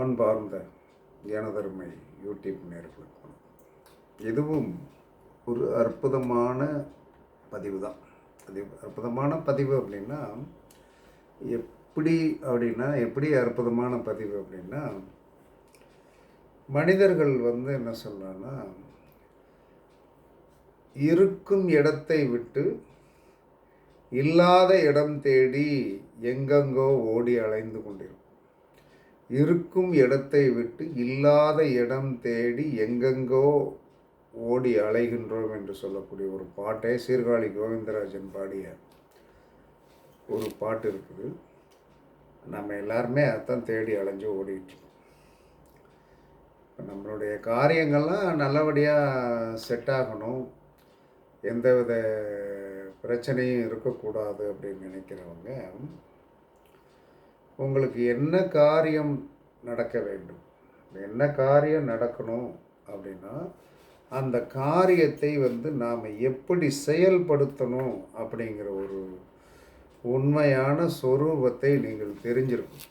அன்பார்ந்த ஜனதர்மை யூடியூப் நேர்களுக்கு இதுவும் ஒரு அற்புதமான பதிவு தான். அது அற்புதமான பதிவு அப்படின்னா எப்படி அப்படின்னா எப்படி அற்புதமான பதிவு அப்படின்னா மனிதர்கள் வந்து என்ன சொல்லலாம்னா இருக்கும் இடத்தை விட்டு இல்லாத இடம் தேடி எங்கெங்கோ ஓடி அலைந்து கொண்டிருக்கும். இருக்கும் இடத்தை விட்டு இல்லாத இடம் தேடி எங்கெங்கோ ஓடி அலைகின்றோம் என்று சொல்லக்கூடிய ஒரு பாட்டை சீர்காழி கோவிந்தராஜன் பாடிய ஒரு பாட்டு இருக்குது. நம்ம எல்லாருமே அதான் தேடி அலைஞ்சு ஓடிட்டு இப்போ நம்மளுடைய காரியங்கள்லாம் நல்லபடியாக செட் ஆகணும். எந்தவித பிரச்சனையும் இருக்கக்கூடாது அப்படின்னு நினைக்கிறவங்க உங்களுக்கு என்ன காரியம் நடக்க வேண்டும்? என்ன காரியம் நடக்கணும் அப்படின்னா அந்த காரியத்தை வந்து நாம் எப்படி செயல்படுத்தணும் அப்படிங்கிற ஒரு உண்மையான சொரூபத்தை நீங்கள் தெரிஞ்சிருக்கும்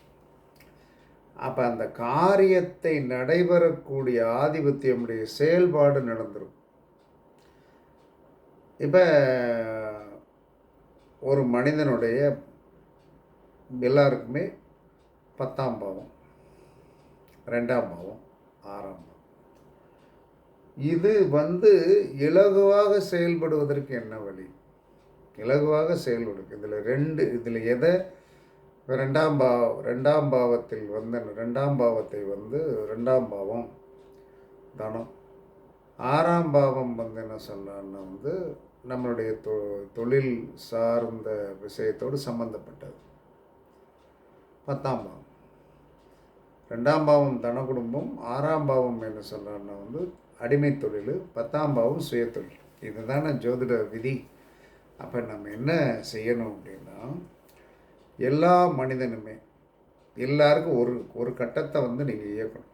அப்போ அந்த காரியத்தை நடைபெறக்கூடிய ஆதிபத்தியமுடைய செயல்பாடு நடந்துரும் இப்போ ஒரு மனிதனுடைய எல்லாருக்குமே பத்தாம் பாவம் ரெண்டாம் பாவம் ஆறாம் பாவம். இது வந்து இலகுவாக செயல்படுவதற்கு என்ன வழி? இலகுவாக செயல்படுக்கு இதில் ரெண்டு இதில் எதை? ரெண்டாம் பாவம் ரெண்டாம் பாவத்தில் வந்து ரெண்டாம் பாவத்தை வந்து ரெண்டாம் பாவம் தனம். ஆறாம் பாவம் வந்து என்ன சொன்னான்னா வந்து நம்மளுடைய தொ தொழில் சார்ந்த விஷயத்தோடு சம்மந்தப்பட்டது பத்தாம் பாவம். ரெண்டாம் பாவம் தன குடும்பம் ஆறாம் பாவம் என்ன சொல்கிறான்னா வந்து அடிமை தொழில் பத்தாம் பாவம் சுயத்தொழில். இதுதான ஜோதிட விதி. அப்போ நம்ம என்ன செய்யணும் அப்படின்னா எல்லா மனிதனுமே எல்லாருக்கும் ஒரு ஒரு கட்டத்தை வந்து நீங்கள் இயக்கணும்.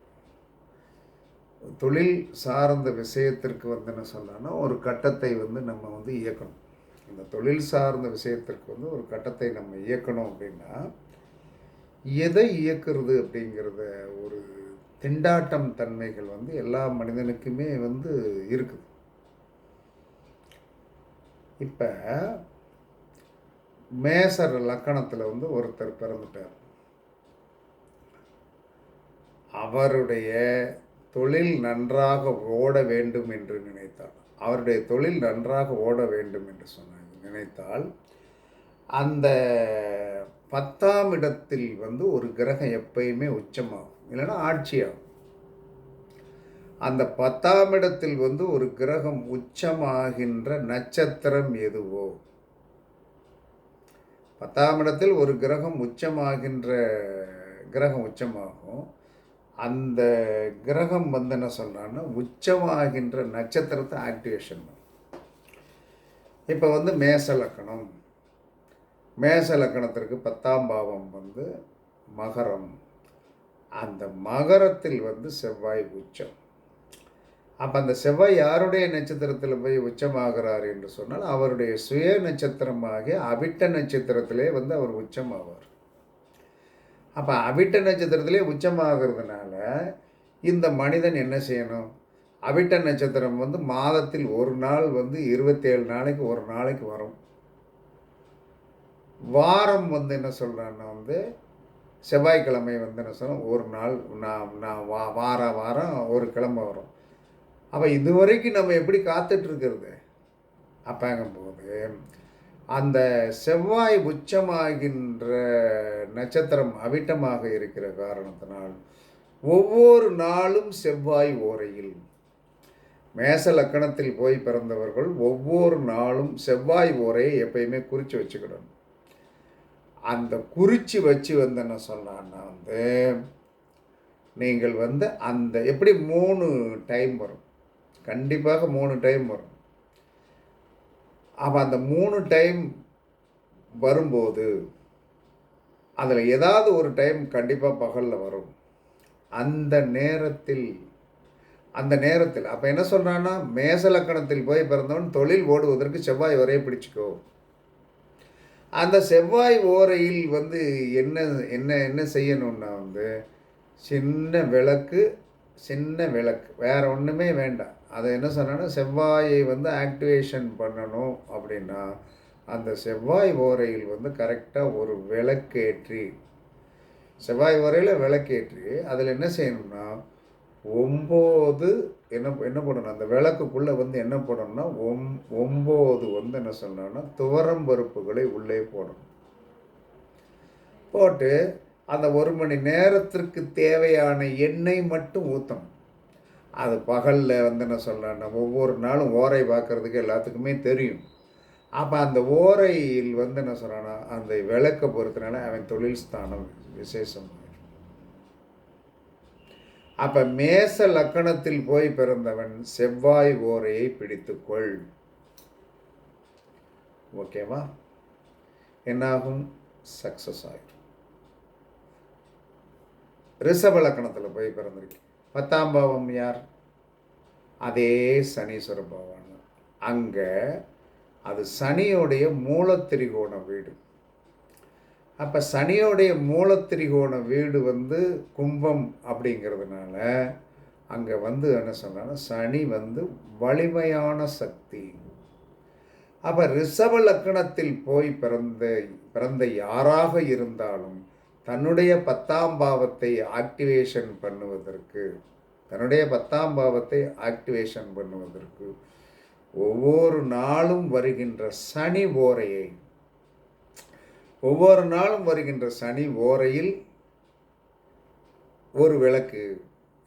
தொழில் சார்ந்த விஷயத்திற்கு வந்து என்ன சொல்லலாம்னா ஒரு கட்டத்தை வந்து நம்ம வந்து இயக்கணும். இந்த தொழில் சார்ந்த விஷயத்திற்கு வந்து ஒரு கட்டத்தை நம்ம இயக்கணும் அப்படின்னா எதை இயக்குறது அப்படிங்கிறத ஒரு திண்டாட்டம் தன்மைகள் வந்து எல்லா மனிதனுக்குமே வந்து இருக்குது. இப்போ மேசர் லக்கணத்தில் வந்து ஒருத்தர் பிறந்துட்டார். அவருடைய தொழில் நன்றாக ஓட வேண்டும் என்று நினைத்தார். அவருடைய தொழில் நன்றாக ஓட வேண்டும் என்று சொன்னாங்க நினைத்தால் அந்த பத்தாம் இடத்தில் வந்து ஒரு கிரகம் எப்பயுமே உச்சமாகும் இல்லைன்னா ஆட்சியாகும். அந்த பத்தாம் இடத்தில் வந்து ஒரு கிரகம் உச்சமாகின்ற நட்சத்திரம் எதுவோ பத்தாம் இடத்தில் ஒரு கிரகம் உச்சமாகின்ற கிரகம் உச்சமாகும். அந்த கிரகம் வந்து என்ன சொல்கிறான்னா உச்சமாகின்ற நட்சத்திரத்தை ஆக்டிவேஷன் பண்ணும். இப்போ வந்து மேச லக்கணம் மேச லக்கணத்திற்கு பத்தாம் பாவம் வந்து மகரம். அந்த மகரத்தில் வந்து செவ்வாய் உச்சம். அப்போ அந்த செவ்வாய் யாருடைய நட்சத்திரத்தில் போய் உச்சமாகிறார் என்று சொன்னால் அவருடைய சுய நட்சத்திரமாகிய அவிட்ட நட்சத்திரத்திலே வந்து அவர் உச்சமாவார். அப்போ அவிட்ட நட்சத்திரத்திலே உச்சமாகிறதுனால இந்த மனிதன் என்ன செய்யணும்? அவிட்ட நட்சத்திரம் வந்து மாதத்தில் ஒரு நாள் வந்து இருபத்தேழு நாளைக்கு ஒரு நாளைக்கு வரும். வாரம் வந்து என்ன சொல்கிறேன்னா வந்து செவ்வாய்க்கிழமை வந்து என்ன சொல்ல ஒரு நாள் நான் நான் வா வார வாரம் ஒரு கிழமை வரும். அப்போ இதுவரைக்கும் நம்ம எப்படி காத்துட்ருக்கிறது? அப்போங்கும்போது அந்த செவ்வாய் உச்சமாகின்ற நட்சத்திரம் அவிட்டமாக இருக்கிற காரணத்தினால் ஒவ்வொரு நாளும் செவ்வாய் ஓரையில். மேச லக்கணத்தில் போய் பிறந்தவர்கள் ஒவ்வொரு நாளும் செவ்வாய் ஓரையை எப்பயுமே குறித்து வச்சுக்கிடணும். அந்த குறித்து வச்சு வந்து என்ன சொன்னான்னா வந்து நீங்கள் வந்து அந்த எப்படி மூணு டைம் வரும்? கண்டிப்பாக மூணு டைம் வரும். அப்போ அந்த மூணு டைம் வரும்போது அதில் ஏதாவது ஒரு டைம் கண்டிப்பாக பகலில் வரும். அந்த நேரத்தில் அந்த நேரத்தில் அப்போ என்ன சொல்கிறான்னா மேச லக்கணத்தில் போய் பிறந்தவன் தொழில் ஓடுவதற்கு செவ்வாய் வரைய பிடிச்சிக்கோ. அந்த செவ்வாய் ஓரையில் வந்து என்ன என்ன என்ன செய்யணும்னா வந்து சின்ன விளக்கு சின்ன விளக்கு. வேறு ஒன்றுமே வேண்டாம். அதை என்ன சொன்னால் செவ்வாயை வந்து ஆக்டிவேஷன் பண்ணணும் அப்படின்னா அந்த செவ்வாய் ஓரையில் வந்து கரெக்டாக ஒரு விளக்கேற்றி செவ்வாய் ஓரையில் விளக்கேற்றி அதில் என்ன செய்யணும்னா ஒம்பது என்ன என்ன பண்ணணும் அந்த விளக்குக்குள்ளே வந்து என்ன பண்ணணும்னா ஒம் ஒம்பது வந்து என்ன சொல்லணும்னா துவரம் பருப்புகளை உள்ளே போடணும். போட்டு அந்த ஒரு மணி நேரத்திற்கு தேவையான எண்ணெய் மட்டும் ஊற்றணும் அது பகலில் வந்து என்ன சொல்லணும்னா ஒவ்வொரு நாளும் ஓரை பார்க்குறதுக்கு எல்லாத்துக்குமே தெரியும். அப்போ அந்த ஓரையில் வந்து என்ன சொல்கிறான்னா அந்த விளக்கை பொறுத்தனால அவன் தொழில் ஸ்தானம் விசேஷம். அப்போ மேச லக்கணத்தில் போய் பிறந்தவன் செவ்வாய் ஓரையை பிடித்துக்கொள். ஓகேவா என்னாகும்? சக்ஸஸ் ஆகிடும் ரிஷப லக்கணத்தில் போய் பிறந்திருக்கு பத்தாம் பாவம் யார்? அதே சனீஸ்வர பகவான் அங்கே அது சனியோடைய மூலத்திரிகோண வீடு. அப்போ சனியோடைய மூலத்திரிகோண வீடு வந்து கும்பம் அப்படிங்கிறதுனால அங்கே வந்து என்ன சொன்னால் சனி வந்து வலிமையான சக்தி. அப்போ ரிஷப லக்கணத்தில் போய் பிறந்த பிறந்த யாராக இருந்தாலும் தன்னுடைய பத்தாம் பாவத்தை ஆக்டிவேஷன் பண்ணுவதற்கு தன்னுடைய பத்தாம் பாவத்தை ஆக்டிவேஷன் பண்ணுவதற்கு ஒவ்வொரு நாளும் வருகின்ற சனி ஓரையை ஒவ்வொரு நாளும் வருகின்ற சனி ஓரையில் ஒரு விளக்கு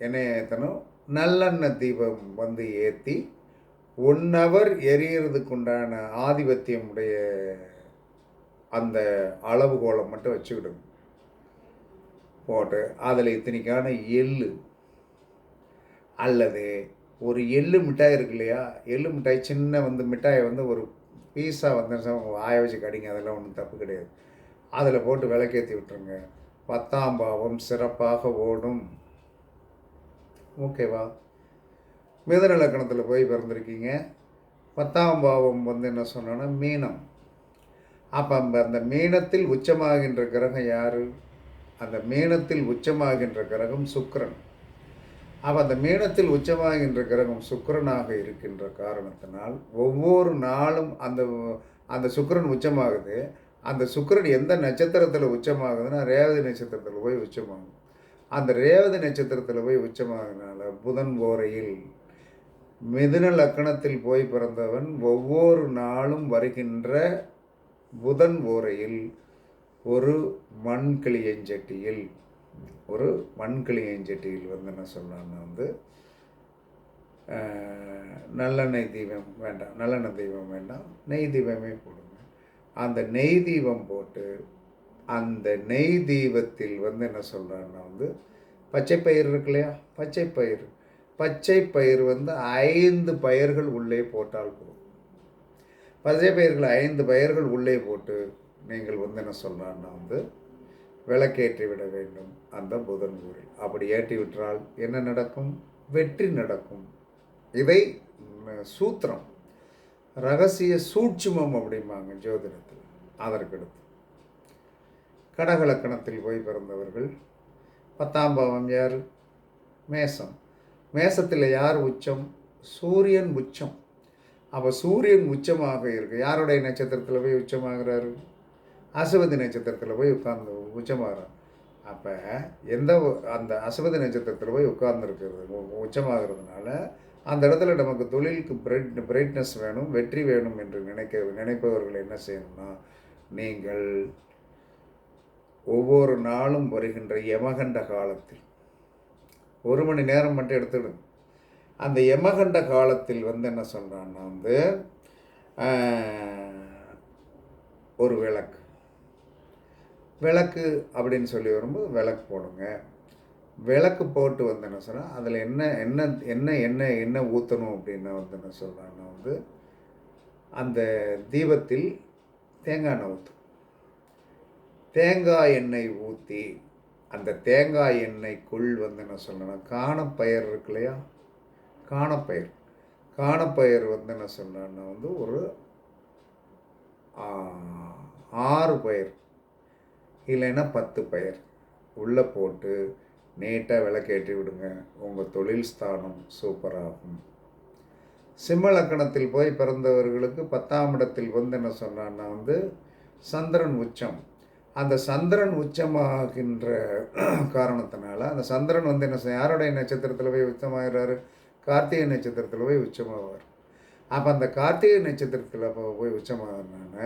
என்ன ஏற்றணும் நல்லெண்ணெய் தீபம் வந்து ஏற்றி ஒன் ஹவர் எரியறதுக்குண்டான ஆதிபத்தியம் உடைய அந்த அளவுகோலை மட்டும் வச்சுக்கிடும். போட்டு அதில் இத்தனைக்கான எள்ளு அல்லது ஒரு எள்ளு மிட்டாய் இருக்கு இல்லையா? எள்ளு மிட்டாய் சின்ன வந்து மிட்டாயை வந்து ஒரு பீஸாக வந்து உங்கள் வாய வச்சு கடிங்க அதெல்லாம் ஒன்றும் தப்பு கிடையாது. அதில் போட்டு விளக்கேற்றி விட்டுருங்க. பத்தாம் பாவம் சிறப்பாக ஓடும். ஓகேவா? மிதன இலக்கணத்தில் போய் பிறந்திருக்கீங்க. பத்தாம் பாவம் வந்து என்ன சொன்னோன்னா மீனம். அப்போ அந்த மீனத்தில் உச்சமாகின்ற கிரகம் யார்? அந்த மீனத்தில் உச்சமாகின்ற கிரகம் சுக்கரன். அப்போ அந்த மீனத்தில் உச்சமாகின்ற கிரகம் சுக்கரனாக இருக்கின்ற காரணத்தினால் ஒவ்வொரு நாளும் அந்த அந்த சுக்கரன் உச்சமாகுது. அந்த சுக்கரன் எந்த நட்சத்திரத்தில் உச்சமாகுதுன்னா ரேவதி நட்சத்திரத்தில் போய் உச்சமாகும். அந்த ரேவதி நட்சத்திரத்தில் போய் உச்சமாகனால புதன் ஓரையில் மிதுன லக்கணத்தில் போய் பிறந்தவன் ஒவ்வொரு நாளும் வருகின்ற புதன் ஓரையில் ஒரு மண் கிளியஞ்சட்டியில் ஒரு மண்கிளியஞ்சட்டியில் வந்து என்ன சொல்லலாம்னா வந்து நல்லெண்ணெய் தீபம் வேண்டாம் நல்லெண்ணெய் தீபம் வேண்டாம் நெய் தீபமே போடுங்க. அந்த நெய் தீபம் போட்டு அந்த நெய் தீபத்தில் வந்து என்ன சொல்கிறான்னா வந்து பச்சை பயிர் இருக்கு இல்லையா? பச்சை பயிர். பச்சை பயிர் வந்து ஐந்து பயிர்கள் உள்ளே போட்டால் போதும். பச்சை பயிர்கள் ஐந்து பயிர்கள் உள்ளே போட்டு நீங்கள் வந்து என்ன சொல்கிறான்னா வந்து விளக்கேற்றி விட வேண்டும் அந்த புதன் ஊரில். அப்படி ஏற்றி விட்டால் என்ன நடக்கும்? வெற்றி நடக்கும். இதை சூத்திரம். ரகசிய சூட்சுமம் அப்படிம்பாங்க ஜோதிடத்தில். அதற்கடுத்து. கடகலக்கணத்தில் போய் பிறந்தவர்கள். பத்தாம் பாவம் யார்? மேசம். மேசத்தில் யார் உச்சம்? சூரியன் உச்சம். அப்போ சூரியன் உச்சமாக இருக்கு. யாருடைய நட்சத்திரத்தில் போய் உச்சமாகிறாரு? அசுவதி நட்சத்திரத்தில் போய் உட்கார்ந்து உச்சமாகிறோம் அப்போ எந்த அந்த அசுவதி நட்சத்திரத்தில் போய் உட்கார்ந்துருக்கிறது உச்சமாகிறதுனால அந்த இடத்துல நமக்கு தொழிலுக்கு பிரைட் பிரைட்னஸ் வேணும் வெற்றி வேணும் என்று நினைக்க நினைப்பவர்கள் என்ன செய்யணும்னா நீங்கள் ஒவ்வொரு நாளும் வருகின்ற யமகண்ட காலத்தில் ஒரு மணி நேரம் மட்டும் எடுத்துடுங்க அந்த யமகண்ட காலத்தில் வந்து என்ன சொல்கிறான்னா வந்து ஒரு விளக்கு. விளக்கு அப்படின்னு சொல்லி வரும்போது விளக்கு போடுங்க. விளக்கு போட்டு வந்து என்ன சொன்னால் அதில் என்ன என்ன என்ன என்ன என்ன ஊற்றணும் அப்படின்னு வந்து என்ன வந்து அந்த தீபத்தில் தேங்காய் எண்ணெய் ஊற்றும் தேங்காய் எண்ணெய் ஊற்றி அந்த தேங்காய் எண்ணெய்க்குள் வந்து என்ன சொல்லணும் காணப்பயிர் இருக்கு இல்லையா? காணப்பயிர். காணப்பயிர் வந்து என்ன சொல்லணும்னா வந்து ஒரு ஆறு பயிர். இல்லைன்னா பத்து பயிர். உள்ளே போட்டு நீட்டாக விளக்கேற்றி விடுங்க. உங்கள் தொழில் ஸ்தானம் சூப்பராகும் சிம்ம லக்கணத்தில் போய் பிறந்தவர்களுக்கு பத்தாம் இடத்தில் வந்து என்ன சொன்னான்னா வந்து சந்திரன் உச்சம். அந்த சந்திரன் உச்சமாகின்ற காரணத்தினால அந்த சந்திரன் வந்து என்ன யாருடைய நட்சத்திரத்தில் போய் உச்சமாகிறாரு கார்த்திகை நட்சத்திரத்தில் போய் உச்சமாவார். அப்போ அந்த கார்த்திகை நட்சத்திரத்தில் போய் உச்சமாகறதுனால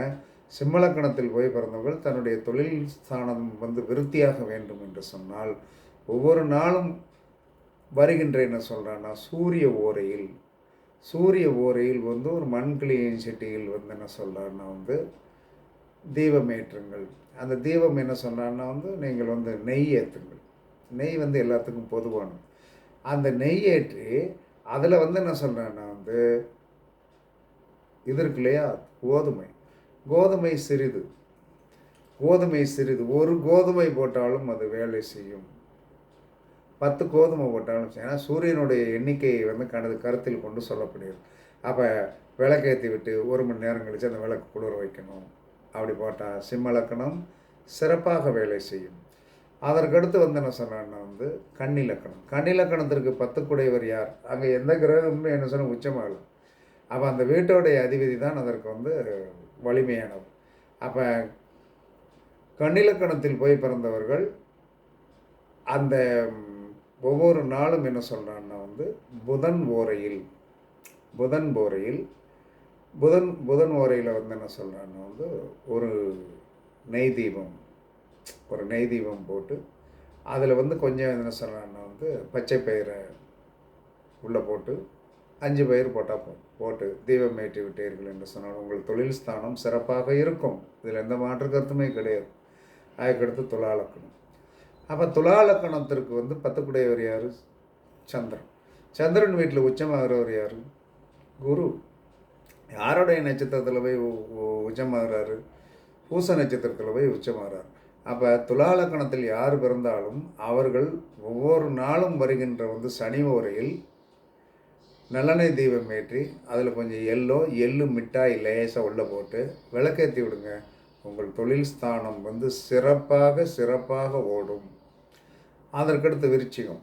சிம்மலக்கணத்தில் போய் பிறந்தவர்கள் தன்னுடைய தொழில் ஸ்தானம் வந்து விருத்தியாக வேண்டும் என்று சொன்னால் ஒவ்வொரு நாளும் வருகின்ற என்ன சொல்கிறான்னா சூரிய ஓரையில் சூரிய ஓரையில் வந்து ஒரு மண்கிளியின் செட்டியில் வந்து என்ன சொல்கிறான்னா வந்து தீபம் ஏற்றுங்கள் அந்த தீபம் என்ன சொன்னான்னா வந்து நீங்கள் வந்து நெய் ஏற்றுங்கள். நெய் வந்து எல்லாத்துக்கும் பொதுவானது அந்த நெய் ஏற்றி அதில் வந்து என்ன சொல்கிறேன்னா வந்து இது இருக்கு இல்லையா கோதுமை. கோதுமை சிறிது. கோதுமை சிறிது. ஒரு கோதுமை போட்டாலும் அது வேலை செய்யும். பத்து கோதுமை போட்டாலும் ஏன்னா சூரியனுடைய எண்ணிக்கையை வந்து கனது கருத்தில் கொண்டு சொல்லப்படுகிறது. அப்போ விளக்கேற்றி விட்டு ஒரு மணி நேரம் கழித்து அந்த விளக்கு குளிர வைக்கணும். அப்படி போட்டால் சிம்மலக்கணம் சிறப்பாக வேலை செய்யும். அதற்கடுத்து வந்து என்ன சொன்னான்னா வந்து கன்னிலக்கணம். கன்னிலக்கணத்திற்கு பத்து குடையவர் யார்? அங்கே எந்த கிரகமுமே என்ன சொன்னால் உச்சமாகல. அப்போ அந்த வீட்டோடைய அதிபதி தான் அதற்கு வந்து வலிமையானது. அப்போ கண்ணிலக்கணத்தில் போய் பிறந்தவர்கள் அந்த ஒவ்வொரு நாளும் என்ன சொல்கிறான்னா வந்து புதன் ஓரையில் புதன் ஓரையில் புதன் புதன் ஓரையில் வந்து என்ன சொல்கிறான்னா வந்து ஒரு நெய் தீபம் ஒரு நெய் தீபம் போட்டு அதில் வந்து கொஞ்சம் என்ன சொல்கிறான்னா வந்து பச்சை பயிரை உள்ளே போட்டு அஞ்சு பயிர் போட்டால் போதும். போட்டு தீபம் ஏற்றி விட்டீர்கள் என்று சொன்னால் உங்கள் தொழில் ஸ்தானம் சிறப்பாக இருக்கும். இதில் எந்த மாற்று கருத்துமே கிடையாது. அதுக்கடுத்து துலாலக்கணம். அப்போ துலாலக்கணத்திற்கு வந்து பத்துக்குடையவர் யார்? சந்திரன். சந்திரன் வீட்டில் உச்சமாகிறவர் யார்? குரு. யாருடைய நட்சத்திரத்தில் போய் உச்சமாகிறாரு? பூச நட்சத்திரத்தில் போய் உச்சமாகிறார். அப்போ துலாலக்கணத்தில் யார் பிறந்தாலும் அவர்கள் ஒவ்வொரு நாளும் வருகின்ற வந்து சனி ஓரையில் நல்லெண்ணெய் தீபம் ஏற்றி அதில் கொஞ்சம் எள்ளோ எள்ளு மிட்டாய் லேசாக உள்ளே போட்டு விளக்கேற்றி விடுங்க. உங்கள் தொழில் ஸ்தானம் வந்து சிறப்பாக சிறப்பாக ஓடும். அதற்கடுத்து விருச்சிகம்.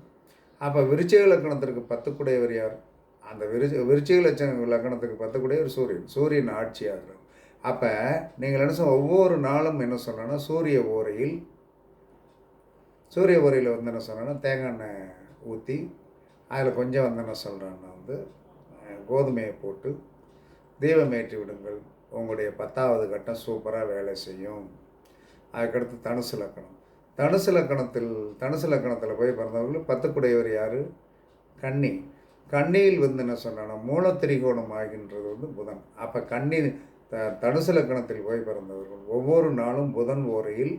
அப்போ விருச்சிக லக்கணத்திற்கு பத்துக்குடையவர் யார்? அந்த விருச்சி விருச்சிக லட்சண லக்கணத்துக்கு பத்துக்குடையவர் சூரியன். சூரியன் ஆட்சி ஆகிறார். அப்போ நீங்கள் என்ன சொல்ல ஒவ்வொரு நாளும் என்ன சொன்னோன்னா சூரிய ஓரையில் சூரிய ஓரையில் வந்து என்ன சொன்னோன்னா தேங்காய் எண்ணெய் ஊற்றி அதில் கொஞ்சம் வந்து என்ன சொல்கிறேன்னா வந்து கோதுமையை போட்டு தீபமேற்றி விடுங்கள் உங்களுடைய பத்தாவது கட்டம் சூப்பராக வேலை செய்யும். அதுக்கடுத்து தனுசு லக்கணம். தனுசு லக்கணத்தில் தனுசு லக்கணத்தில் போய் பிறந்தவர்கள் பத்துக்குடையவர் யார்? கன்னி. கண்ணியில் வந்து என்ன சொன்னான்னா மூலத்திரிகோணம் ஆகின்றது வந்து புதன். அப்போ கண்ணி த தனுசு லக்கணத்தில் போய் பிறந்தவர்கள் ஒவ்வொரு நாளும் புதன் ஓரையில்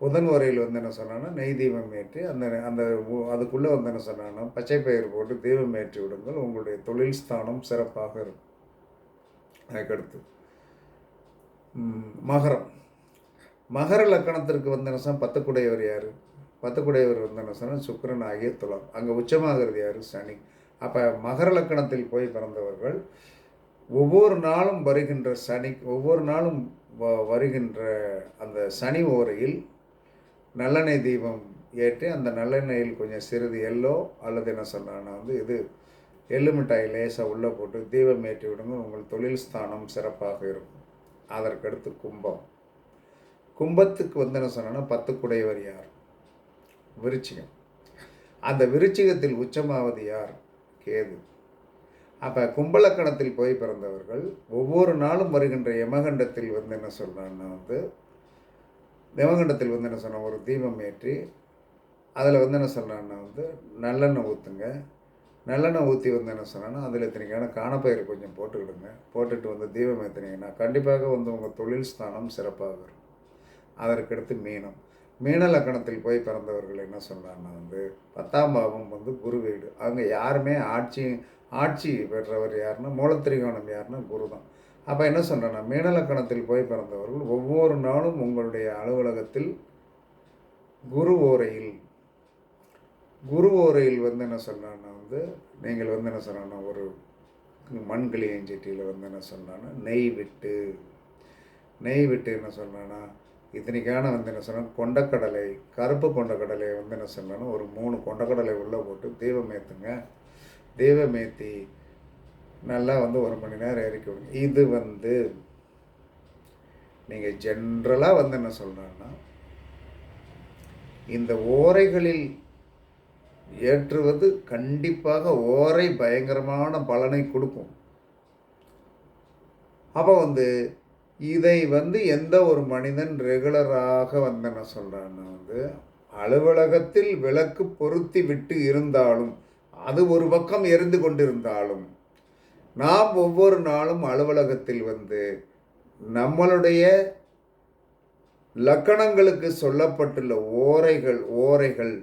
புதன் வரையில் வந்து என்ன சொன்னான்னா நெய் தீபம் ஏற்றி அந்த அந்த அதுக்குள்ளே வந்து என்ன சொன்னான்னா பச்சை பயிர் போட்டு தீபம் ஏற்றி விடுங்கள் உங்களுடைய தொழில் ஸ்தானம் சிறப்பாக இருக்கும் அதுக்கடுத்து மகரம். மகர லக்கணத்திற்கு வந்து என்ன சொன்னால் பத்துக்குடையவர் யார்? பத்துக்குடையவர் வந்து என்ன சொன்னால் சுக்கரன் ஆகிய துலாம். அங்கே உச்சமாகிறது யார்? சனி. அப்போ மகர லக்கணத்தில் போய் பிறந்தவர்கள் ஒவ்வொரு நாளும் வருகின்ற சனி ஒவ்வொரு நாளும் வ- வருகின்ற அந்த சனி ஓரையில் நல்லெண்ணெய் தீபம் ஏற்றி அந்த நல்லெண்ணெயில் கொஞ்சம் சிறிது எல்லோ அல்லது என்ன சொன்னான்னா வந்து இது எள்ளு மிட்டாய் லேசாக உள்ளே போட்டு தீபம் ஏற்றி விடுங்க உங்கள் தொழில் ஸ்தானம் சிறப்பாக இருக்கும். அதற்கடுத்து கும்பம். கும்பத்துக்கு வந்து என்ன சொன்னோன்னா பத்துக்குடையவர் யார்? விருச்சிகம். அந்த விருச்சிகத்தில் உச்சமாவது யார்? கேது. அப்போ கும்பலக்கணத்தில் போய் பிறந்தவர்கள் ஒவ்வொரு நாளும் வருகின்ற யமகண்டத்தில் வந்து என்ன சொல்கிறான்னா வந்து தேவகண்டத்தில் வந்து என்ன சொன்ன ஒரு தீபம் ஏற்றி அதில் வந்து என்ன சொல்கிறான்னா வந்து நல்லெண்ணெய் ஊற்றுங்க நல்லெண்ணெய் ஊற்றி வந்து என்ன சொன்னால் அதில் எத்தனைக்கான காணப்பயிர் கொஞ்சம் போட்டுக்கிடுங்க. போட்டுட்டு வந்து தீபம் ஏற்றினீங்கன்னா கண்டிப்பாக வந்து உங்கள் தொழில் ஸ்தானம் சிறப்பாக வரும். அதற்கடுத்து மீனம். மீன லக்கணத்தில் போய் பிறந்தவர்கள் என்ன சொல்கிறாங்கன்னா வந்து பத்தாம் பாவம் வந்து குரு வீடு. அவங்க யாருமே ஆட்சி ஆட்சி பெற்றவர் யாருன்னா மூலத்திரிகோணம் யாருன்னா குரு தான் அப்போ என்ன சொல்கிறேன்னா மீனலக்கணத்தில் போய் பிறந்தவர்கள் ஒவ்வொரு நாளும் உங்களுடைய அலுவலகத்தில் குரு ஓரையில் குரு ஓரையில் வந்து என்ன சொல்கிறான்னா வந்து நீங்கள் வந்து என்ன சொல்கிறேன்னா ஒரு மண்கிளியஞ்செட்டியில் வந்து என்ன சொல்கிறான்னா நெய் விட்டு நெய் விட்டு என்ன சொல்கிறேன்னா இத்தனைக்கான வந்து என்ன சொல்கிறேன் கொண்டக்கடலை கருப்பு கொண்டக்கடலை வந்து என்ன சொல்கிறேன்னா ஒரு மூணு கொண்டக்கடலை உள்ளே போட்டு தெய்வம் ஏற்றுங்க தெய்வம் ஏற்றி நல்லா வந்து ஒரு மணி நேரம் இறக்கி விடுங்க இது வந்து நீங்கள் ஜென்ரலாக வந்து என்ன சொல்கிறேன்னா இந்த ஓரைகளில் ஏற்றுவது கண்டிப்பாக ஓரை பயங்கரமான பலனை கொடுக்கும். அப்போ வந்து இதை வந்து எந்த ஒரு மனிதன் ரெகுலராக வந்து என்ன சொல்கிறான்னா வந்து அலுவலகத்தில் விளக்கு பொருத்தி விட்டு இருந்தாலும் அது ஒரு பக்கம் எரிந்து கொண்டிருந்தாலும் நாம் ஒவ்வொரு நாளும் அலுவலகத்தில் வந்து நம்மளுடைய லக்கணங்களுக்கு சொல்லப்பட்டுள்ள ஓரைகள் ஓரைகள்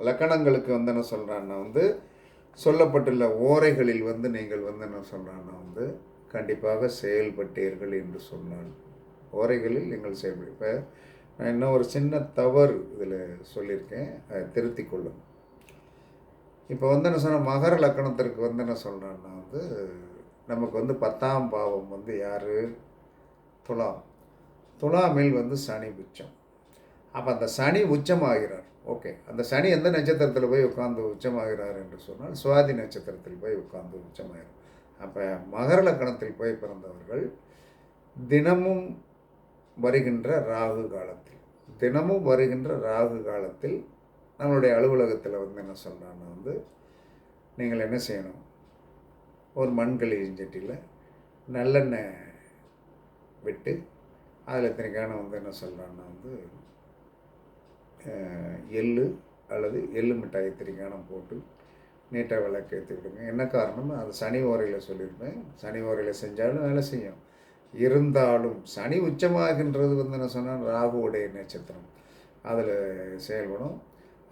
லக்கணங்களுக்கு வந்து என்ன சொல்கிறான்னா வந்து சொல்லப்பட்டுள்ள ஓரைகளில் வந்து நீங்கள் வந்து என்ன சொல்கிறான்னா வந்து கண்டிப்பாக செயல்பட்டீர்கள் என்று சொன்னான். ஓரைகளில் நீங்கள் செயல்படு இப்போ நான் இன்னும் ஒரு சின்ன தவறு இதில் சொல்லியிருக்கேன். அதை திருத்தி கொள்ளும் இப்போ வந்து என்ன சொன்ன மகர லக்கணத்திற்கு வந்து என்ன சொல்கிறேன்னா வந்து நமக்கு வந்து பத்தாம் பாவம் வந்து யார்? துலாம். துலாமில் வந்து சனி உச்சம். அப்போ அந்த சனி உச்சமாகிறார். ஓகே. அந்த சனி எந்த நட்சத்திரத்தில் போய் உட்காந்து உச்சமாகிறார் என்று சொன்னால் சுவாதி நட்சத்திரத்தில் போய் உட்காந்து உச்சமாகிறார். அப்போ மகர லக்கணத்தில் போய் பிறந்தவர்கள் தினமும் வருகின்ற ராகு காலத்தில் தினமும் வருகின்ற ராகு காலத்தில் நம்மளுடைய அலுவலகத்தில் வந்து என்ன சொல்கிறான்னு வந்து நீங்கள் என்ன செய்யணும்? ஒரு மண்களி சட்டியில் நல்லெண்ணெய் விட்டு அதில் இத்தனைக்கான வந்து என்ன சொல்கிறான்னா வந்து எள்ளு அல்லது எள்ளு மிட்டாய் இத்தனைக்கான போட்டு நீட்டாக விளக்கு ஏற்றி விடுங்க என்ன காரணம் அது சனி ஓரையில் சொல்லியிருப்பேன். சனி ஓரையில் செஞ்சாலும் வேலை செய்யும். இருந்தாலும் சனி உச்சமாகின்றது வந்து என்ன சொன்னால் ராகுவுடைய நட்சத்திரம். அதில் செயல்படும்.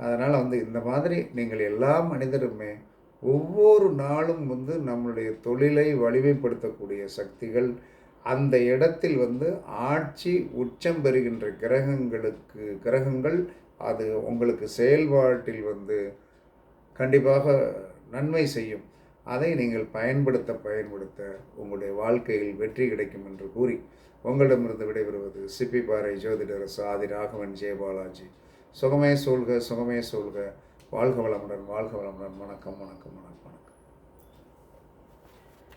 அதனால் வந்து இந்த மாதிரி நீங்கள் எல்லா மனிதருமே ஒவ்வொரு நாளும் வந்து நம்மளுடைய தொழிலை வலிமைப்படுத்தக்கூடிய சக்திகள் அந்த இடத்தில் வந்து ஆட்சி உச்சம் பெறுகின்ற கிரகங்களுக்கு கிரகங்கள் அது உங்களுக்கு செயல்பாட்டில் வந்து கண்டிப்பாக நன்மை செய்யும். அதை நீங்கள் பயன்படுத்த பயன்படுத்த உங்களுடைய வாழ்க்கையில் வெற்றி கிடைக்கும் என்று கூறி உங்களிடமிருந்து விடைபெறுவது சிப்பி பாறை ஜோதிடர் சாதி ராகவன் ஜெயபாலாஜி. சுகமே சொல்க சுகமே சொல்க வாழ்க வளமுடன் வாழ்க வளமுடன். வணக்கம் வணக்கம் வணக்கம்.